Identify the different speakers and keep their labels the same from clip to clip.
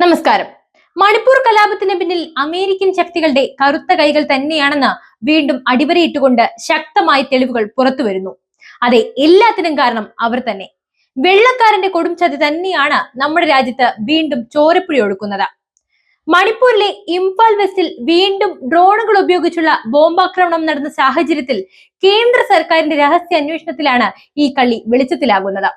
Speaker 1: നമസ്കാരം. മണിപ്പൂർ കലാപത്തിന് പിന്നിൽ അമേരിക്കൻ ശക്തികളുടെ കറുത്ത കൈകൾ തന്നെയാണെന്ന് വീണ്ടും അടിവരയിട്ടുകൊണ്ട് ശക്തമായ തെളിവുകൾ പുറത്തു വരുന്നു അതെ എല്ലാത്തിനും കാരണം അവർ തന്നെ. വെള്ളക്കാരന്റെ കൊടും ചതി തന്നെയാണ് നമ്മുടെ രാജ്യത്ത് വീണ്ടും ചോരപ്പുഴി ഒഴുക്കുന്നത് മണിപ്പൂരിലെ ഇംഫാൽ വെസ്റ്റിൽ വീണ്ടും ഡ്രോണുകൾ ഉപയോഗിച്ചുള്ള ബോംബാക്രമണം നടന്ന സാഹചര്യത്തിൽ കേന്ദ്ര സർക്കാരിന്റെ രഹസ്യ അന്വേഷണത്തിലാണ് ഈ കളി വെളിച്ചത്തിലാകുന്നത്.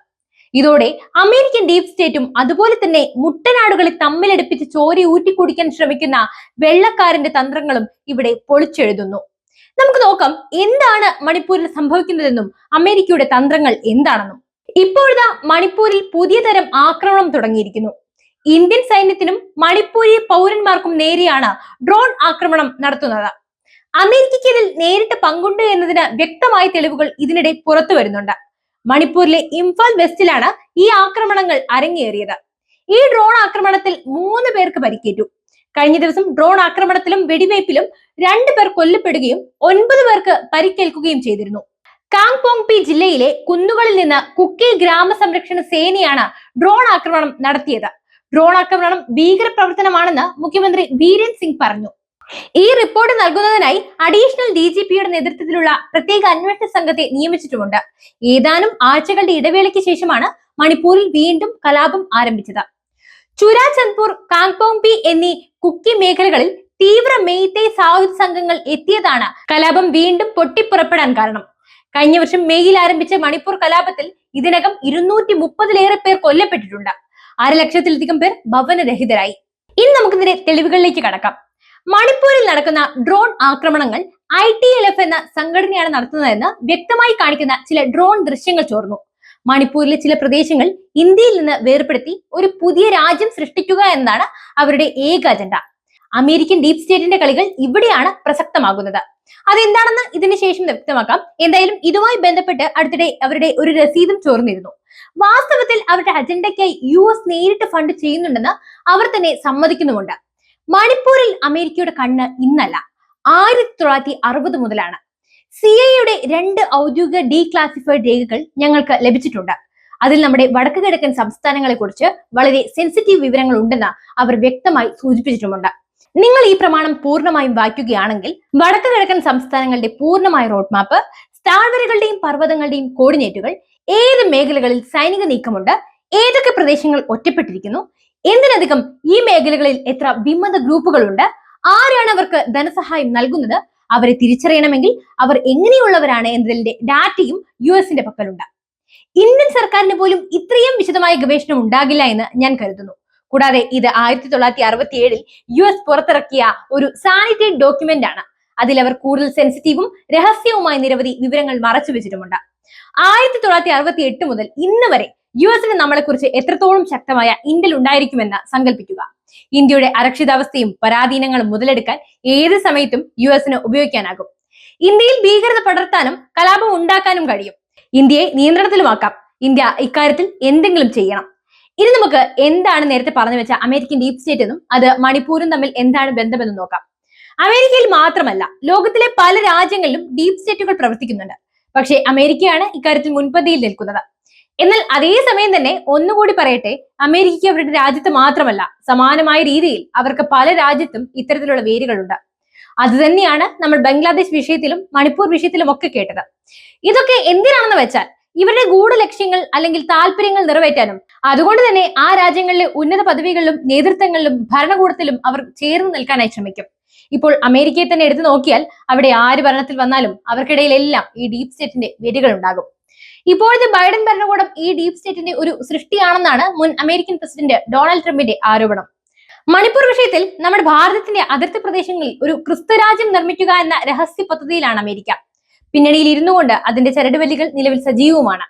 Speaker 1: ഇതോടെ അമേരിക്കൻ ഡീപ് സ്റ്റേറ്റും അതുപോലെ തന്നെ മുട്ടനാടുകളെ തമ്മിലടുപ്പിച്ച് ചോരി ഊറ്റിക്കുടിക്കാൻ ശ്രമിക്കുന്ന വെള്ളക്കാരന്റെ തന്ത്രങ്ങളും ഇവിടെ പൊളിച്ചെഴുതുന്നു. നമുക്ക് നോക്കാം എന്താണ് മണിപ്പൂരിൽ സംഭവിക്കുന്നതെന്നും അമേരിക്കയുടെ തന്ത്രങ്ങൾ എന്താണെന്നും. ഇപ്പോഴത്തെ മണിപ്പൂരിൽ പുതിയ തരം ആക്രമണം തുടങ്ങിയിരിക്കുന്നു. ഇന്ത്യൻ സൈന്യത്തിനും മണിപ്പൂരി പൗരന്മാർക്കും നേരെയാണ് ഡ്രോൺ ആക്രമണം നടത്തുന്നത്. അമേരിക്കയ്ക്ക് ഇതിൽ നേരിട്ട് പങ്കുണ്ട് എന്നതിന് വ്യക്തമായ തെളിവുകൾ ഇതിനിടെ പുറത്തു വരുന്നുണ്ട്. മണിപ്പൂരിലെ ഇംഫാൽ വെസ്റ്റിലാണ് ഈ ആക്രമണങ്ങൾ അരങ്ങേറിയത്. ഈ ഡ്രോൺ ആക്രമണത്തിൽ മൂന്ന് പേർക്ക് പരിക്കേറ്റു. കഴിഞ്ഞ ദിവസം ഡ്രോൺ ആക്രമണത്തിലും വെടിവയ്പിലും രണ്ടു പേർ കൊല്ലപ്പെടുകയും ഒൻപത് പേർക്ക് പരിക്കേൽക്കുകയും ചെയ്തിരുന്നു. കാങ്പോങ് പി ജില്ലയിലെ കുന്നുകളിൽ നിന്ന് കുക്കി ഗ്രാമസംരക്ഷണ സേനയാണ് ഡ്രോൺ ആക്രമണം നടത്തിയത്. ഡ്രോൺ ആക്രമണം ഭീകരപ്രവർത്തനമാണെന്ന് മുഖ്യമന്ത്രി വീരൻ സിംഗ് പറഞ്ഞു. ഈ റിപ്പോർട്ട് നൽകുന്നതിനായി അഡീഷണൽ ഡി ജി പിയുടെ നേതൃത്വത്തിലുള്ള പ്രത്യേക അന്വേഷണ സംഘത്തെ നിയമിച്ചിട്ടുമുണ്ട്. ഏതാനും ആഴ്ചകളുടെ ഇടവേളയ്ക്ക് ശേഷമാണ് മണിപ്പൂരിൽ വീണ്ടും കലാപം ആരംഭിച്ചത്. ചുരാചന്ദ്പൂർ ചന്ദ്പൂർ പി എന്നീ കുക്കി മേഖലകളിൽ തീവ്ര മെയ്തേ സായുധ സംഘങ്ങൾ എത്തിയതാണ് കലാപം വീണ്ടും പൊട്ടിപ്പുറപ്പെടാൻ കാരണം. കഴിഞ്ഞ വർഷം മെയ്യിൽ ആരംഭിച്ച മണിപ്പൂർ കലാപത്തിൽ ഇതിനകം ഇരുന്നൂറ്റി മുപ്പതിലേറെ പേർ കൊല്ലപ്പെട്ടിട്ടുണ്ട്. അര ലക്ഷത്തിലധികം പേർ ഭവനരഹിതരായി. ഇനി നമുക്കിതിന്റെ തെളിവുകളിലേക്ക് കടക്കാം. മണിപ്പൂരിൽ നടക്കുന്ന ഡ്രോൺ ആക്രമണങ്ങൾ ഐ ടി എൽ എഫ് എന്ന സംഘടനയാണ് നടത്തുന്നതെന്ന് വ്യക്തമായി കാണിക്കുന്ന ചില ഡ്രോൺ ദൃശ്യങ്ങൾ ചോർന്നു. മണിപ്പൂരിലെ ചില പ്രദേശങ്ങൾ ഇന്ത്യയിൽ നിന്ന് വേർപെടുത്തി ഒരു പുതിയ രാജ്യം സൃഷ്ടിക്കുക എന്നതാണ് അവരുടെ ഏക അജണ്ട. അമേരിക്കൻ ഡീപ് സ്റ്റേറ്റിന്റെ കളികൾ ഇവിടെയാണ് പ്രസക്തമാകുന്നത്. അതെന്താണെന്ന് ഇതിന് ശേഷം വ്യക്തമാക്കാം. എന്തായാലും ഇതുമായി ബന്ധപ്പെട്ട് അടുത്തിടെ അവരുടെ ഒരു രസീതും ചോർന്നിരുന്നു. വാസ്തവത്തിൽ അവരുടെ അജണ്ടയ്ക്കായി യു എസ് നേരിട്ട് ഫണ്ട് ചെയ്യുന്നുണ്ടെന്ന് അവർ തന്നെ സമ്മതിക്കുന്നുമുണ്ട്. മണിപ്പൂരിൽ അമേരിക്കയുടെ കണ്ണ് ഇന്നല്ല. ആയിരത്തി തൊള്ളായിരത്തി അറുപത് മുതലാണ്. സി ഐയുടെ രണ്ട് ഔദ്യോഗിക ഡീക്ലാസിഫൈഡ് രേഖകൾ ഞങ്ങൾക്ക് ലഭിച്ചിട്ടുണ്ട്. അതിൽ നമ്മുടെ വടക്ക് കിഴക്കൻ സംസ്ഥാനങ്ങളെ കുറിച്ച് വളരെ സെൻസിറ്റീവ് വിവരങ്ങൾ ഉണ്ടെന്ന് അവർ വ്യക്തമായി സൂചിപ്പിച്ചിട്ടുമുണ്ട്. നിങ്ങൾ ഈ പ്രമാണം പൂർണമായും വായിക്കുകയാണെങ്കിൽ വടക്ക് കിഴക്കൻ സംസ്ഥാനങ്ങളുടെ പൂർണമായ റോഡ് മാപ്പ് താഴ്വരകളുടെയും പർവതങ്ങളുടെയും കോർഡിനേറ്റുകൾ ഏത് മേഖലകളിൽ സൈനിക നീക്കമുണ്ട് ഏതൊക്കെ പ്രദേശങ്ങൾ ഒറ്റപ്പെട്ടിരിക്കുന്നു എന്തിനധികം ഈ മേഖലകളിൽ എത്ര വിമത ഗ്രൂപ്പുകളുണ്ട് ആരാണ് അവർക്ക് ധനസഹായം നൽകുന്നത് അവരെ തിരിച്ചറിയണമെങ്കിൽ അവർ എങ്ങനെയുള്ളവരാണ് എന്നതിന്റെ ഡാറ്റയും യു എസിന്റെ പക്കലുണ്ട്. ഇന്ത്യൻ സർക്കാരിന് പോലും ഇത്രയും വിശദമായ ഗവേഷണം ഉണ്ടാകില്ല എന്ന് ഞാൻ കരുതുന്നു. കൂടാതെ ഇത് ആയിരത്തി തൊള്ളായിരത്തി അറുപത്തി ഏഴിൽ യു എസ് പുറത്തിറക്കിയ ഒരു സാനിറ്ററി ഡോക്യുമെന്റ് ആണ്. അതിൽ അവർ കൂടുതൽ സെൻസിറ്റീവും രഹസ്യവുമായ നിരവധി വിവരങ്ങൾ മറച്ചു വെച്ചിട്ടുമുണ്ട് ആയിരത്തി തൊള്ളായിരത്തി അറുപത്തി എട്ട് മുതൽ ഇന്ന് വരെ യു എസിന് നമ്മളെക്കുറിച്ച് എത്രത്തോളം ശക്തമായ ഇന്ത്യൽ ഉണ്ടായിരിക്കുമെന്ന് സങ്കല്പിക്കുക ഇന്ത്യയുടെ അരക്ഷിതാവസ്ഥയും പരാധീനങ്ങളും മുതലെടുക്കാൻ ഏത് സമയത്തും യു എസിന് ഉപയോഗിക്കാനാകും. ഇന്ത്യയിൽ ഭീകരത പടർത്താനും കലാപം ഉണ്ടാക്കാനും കഴിയും. ഇന്ത്യയെ നിയന്ത്രണത്തിലുമാക്കാം. ഇന്ത്യ ഇക്കാര്യത്തിൽ എന്തെങ്കിലും ചെയ്യണം. ഇനി നമുക്ക് എന്താണ് നേരത്തെ പറഞ്ഞു വെച്ച അമേരിക്കൻ ഡീപ് സ്റ്റേറ്റ് എന്നും അത് മണിപ്പൂരും തമ്മിൽ എന്താണ് ബന്ധമെന്നും നോക്കാം. അമേരിക്കയിൽ മാത്രമല്ല ലോകത്തിലെ പല രാജ്യങ്ങളിലും ഡീപ് സ്റ്റേറ്റുകൾ പ്രവർത്തിക്കുന്നുണ്ട്. പക്ഷേ അമേരിക്കയാണ് ഇക്കാര്യത്തിൽ മുൻപന്തിയിൽ നിൽക്കുന്നത്. എന്നാൽ അതേ സമയം തന്നെ ഒന്നുകൂടി പറയട്ടെ അമേരിക്കയ്ക്ക് അവരുടെ രാജ്യത്ത് മാത്രമല്ല സമാനമായ രീതിയിൽ അവർക്ക് പല രാജ്യത്തും ഇത്തരത്തിലുള്ള വേരുകളുണ്ട്. അത് തന്നെയാണ് നമ്മൾ ബംഗ്ലാദേശ് വിഷയത്തിലും മണിപ്പൂർ വിഷയത്തിലും ഒക്കെ കേട്ടത്. ഇതൊക്കെ എന്തിനാണെന്ന് വെച്ചാൽ ഇവരുടെ ഗൂഢ ലക്ഷ്യങ്ങൾ അല്ലെങ്കിൽ താല്പര്യങ്ങൾ നിറവേറ്റാനും അതുകൊണ്ട് തന്നെ ആ രാജ്യങ്ങളിലെ ഉന്നത പദവികളിലും നേതൃത്വങ്ങളിലും ഭരണകൂടത്തിലും അവർ ചേർന്ന് നിൽക്കാനായി ശ്രമിക്കും. ഇപ്പോൾ അമേരിക്കയെ തന്നെ എടുത്തു നോക്കിയാൽ അവിടെ ആര് ഭരണത്തിൽ വന്നാലും അവർക്കിടയിലെല്ലാം ഈ ഡീപ് സ്റ്റേറ്റിന്റെ വേരുകൾ ഉണ്ടാകും ഇപ്പോഴത്തെ ബൈഡൻ ഭരണകൂടം ഈ ഡീപ് സ്റ്റേറ്റിന്റെ ഒരു സൃഷ്ടിയാണെന്നാണ് മുൻ അമേരിക്കൻ പ്രസിഡന്റ് ഡൊണാൾഡ് ട്രംപിന്റെ ആരോപണം. മണിപ്പൂർ വിഷയത്തിൽ നമ്മുടെ ഭാരതത്തിന്റെ അതിർത്തി പ്രദേശങ്ങളിൽ ഒരു ക്രിസ്തുരാജ്യം നിർമ്മിക്കുക എന്ന രഹസ്യ പദ്ധതിയിലാണ് അമേരിക്ക. പിന്നണിയിൽ ഇരുന്നുകൊണ്ട് അതിന്റെ ചരടുവല്ലികൾ നിലവിൽ സജീവവുമാണ്.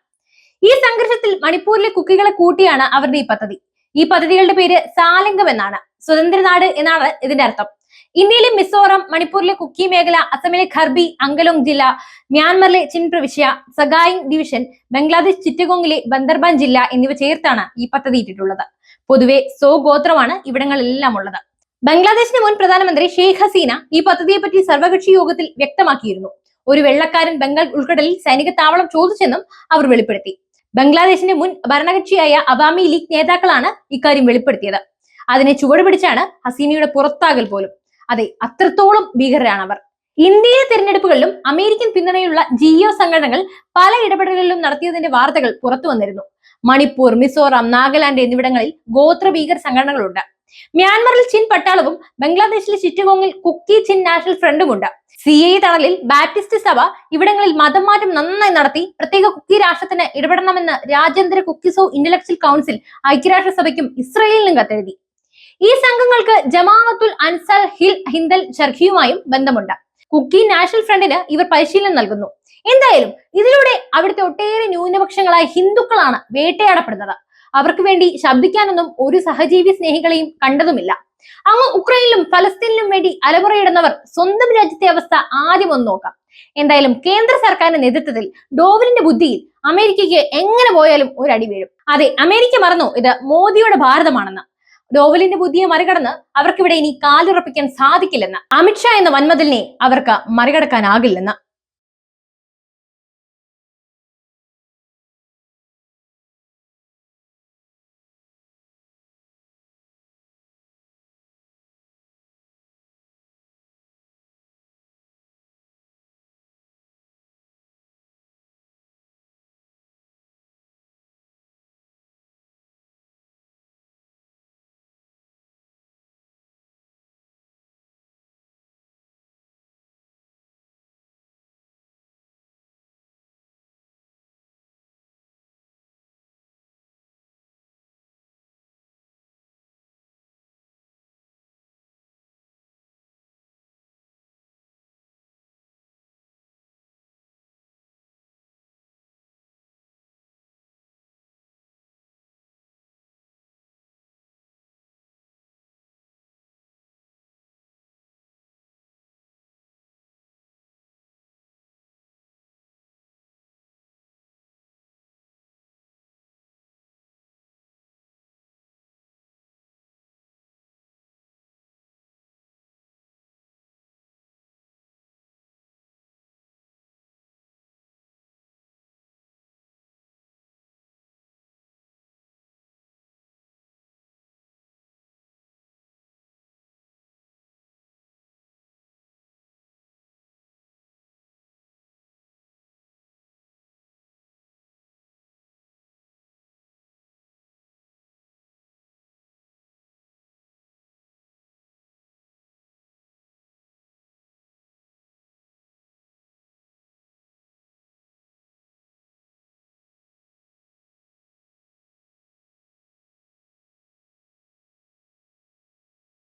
Speaker 1: ഈ സംഘർഷത്തിൽ മണിപ്പൂരിലെ കുക്കികളെ കൂട്ടിയാണ് അവരുടെ ഈ പദ്ധതി. ഈ പദ്ധതികളുടെ പേര് സാലംഗം എന്നാണ്. സ്വതന്ത്രനാട് എന്നാണ് ഇതിന്റെ അർത്ഥം. ഇന്ത്യയിലെ മിസോറം മണിപ്പൂരിലെ കുക്കി മേഖല അസമിലെ ഖർബി അങ്കലോങ് ജില്ല മ്യാൻമറിലെ ചിൻ പ്രവിശ്യ സഗായിങ് ഡിവിഷൻ ബംഗ്ലാദേശ് ചിറ്റഗോങ്ങിലെ ബന്ദർബാൻ ജില്ല എന്നിവ ചേർത്താണ് ഈ പദ്ധതി ഇട്ടിട്ടുള്ളത്. പൊതുവെ സോ ഗോത്രമാണ് ഇവിടങ്ങളിലെല്ലാം ഉള്ളത്. ബംഗ്ലാദേശിന്റെ മുൻ പ്രധാനമന്ത്രി ഷെയ്ഖ് ഹസീന ഈ പദ്ധതിയെപ്പറ്റി സർവകക്ഷി യോഗത്തിൽ വ്യക്തമാക്കിയിരുന്നു. ഒരു വെള്ളക്കാരൻ ബംഗാൾ ഉൾക്കടലിൽ സൈനിക താവളം ചോദിച്ചെന്നും അവർ വെളിപ്പെടുത്തി. ബംഗ്ലാദേശിന്റെ മുൻ ഭരണകക്ഷിയായ അവാമി ലീഗ് നേതാക്കളാണ് ഇക്കാര്യം വെളിപ്പെടുത്തിയത്. അതിനെ ചുവടുപിടിച്ചാണ് ഹസീനയുടെ പുറത്താകൽ പോലും. അതെ അത്രത്തോളം ഭീകരരാണ് അവർ ഇന്ത്യയിലെ തിരഞ്ഞെടുപ്പുകളിലും അമേരിക്കൻ പിന്തുണയുള്ള ജിയോ സംഘടനകൾ പല ഇടപെടലുകളിലും നടത്തിയതിന്റെ വാർത്തകൾ പുറത്തു വന്നിരുന്നു. മണിപ്പൂർ മിസോറാം നാഗാലാൻഡ് എന്നിവിടങ്ങളിൽ ഗോത്ര ഭീകര സംഘടനകളുണ്ട്. മ്യാൻമറിൽ ചിൻ പട്ടാളവും ബംഗ്ലാദേശിലെ ചിറ്റഗോങ്ങിൽ കുക്കി ചിൻ നാഷണൽ ഫ്രണ്ടുമുണ്ട് സി ഐ തണലിൽ ബാപ്റ്റിസ്റ്റ് സഭ ഇവിടങ്ങളിൽ മതം മാറ്റം നന്നായി നടത്തി പ്രത്യേക കുക്കി രാഷ്ട്രത്തിന് ഇടപെടണമെന്ന് രാജ്യാന്തര കുക്കിസോ ഇന്റലക്ച്വൽ കൗൺസിൽ ഐക്യരാഷ്ട്രസഭയ്ക്കും ഇസ്രയേലിനും കത്തെഴുതി. ഈ സംഘങ്ങൾക്ക് ജമാഅത്തുൽ അൻസർ ഹിൽ ഹിന്ദൽ ഷർഹിയുമായും ബന്ധമുണ്ട്. കുക്കി നാഷണൽ ഫ്രണ്ടിന് ഇവർ പരിശീലനം നൽകുന്നു. എന്തായാലും ഇതിലൂടെ അവിടുത്തെ ഒട്ടേറെ ന്യൂനപക്ഷങ്ങളായ ഹിന്ദുക്കളാണ് വേട്ടയാടപ്പെടുന്നത്. അവർക്ക് വേണ്ടി ശബ്ദിക്കാനൊന്നും ഒരു സഹജീവി സ്നേഹികളെയും കണ്ടതുമില്ല. അങ്ങ് ഉക്രൈനിലും ഫലസ്തീനിലും വേണ്ടി അലമുറയിടുന്നവർ സ്വന്തം രാജ്യത്തെ അവസ്ഥ ആദ്യം ഒന്ന് നോക്കാം. എന്തായാലും കേന്ദ്ര സർക്കാരിന്റെ നേതൃത്വത്തിൽ ഡോവലിന്റെ ബുദ്ധിയിൽ അമേരിക്കയ്ക്ക് എങ്ങനെ പോയാലും ഒരു അടി വീഴും. അതെ അമേരിക്ക മറന്നു. ഇത് മോദിയുടെ ഭാരതമാണെന്ന്. ഡോവലിന്റെ ബുദ്ധിയെ മറികടന്ന് അവർക്കിവിടെ ഇനി കാലുറപ്പിക്കാൻ സാധിക്കില്ലെന്ന് അമിത്ഷാ എന്ന വന്മതിലിനെ അവർക്ക് മറികടക്കാനാകില്ലെന്ന്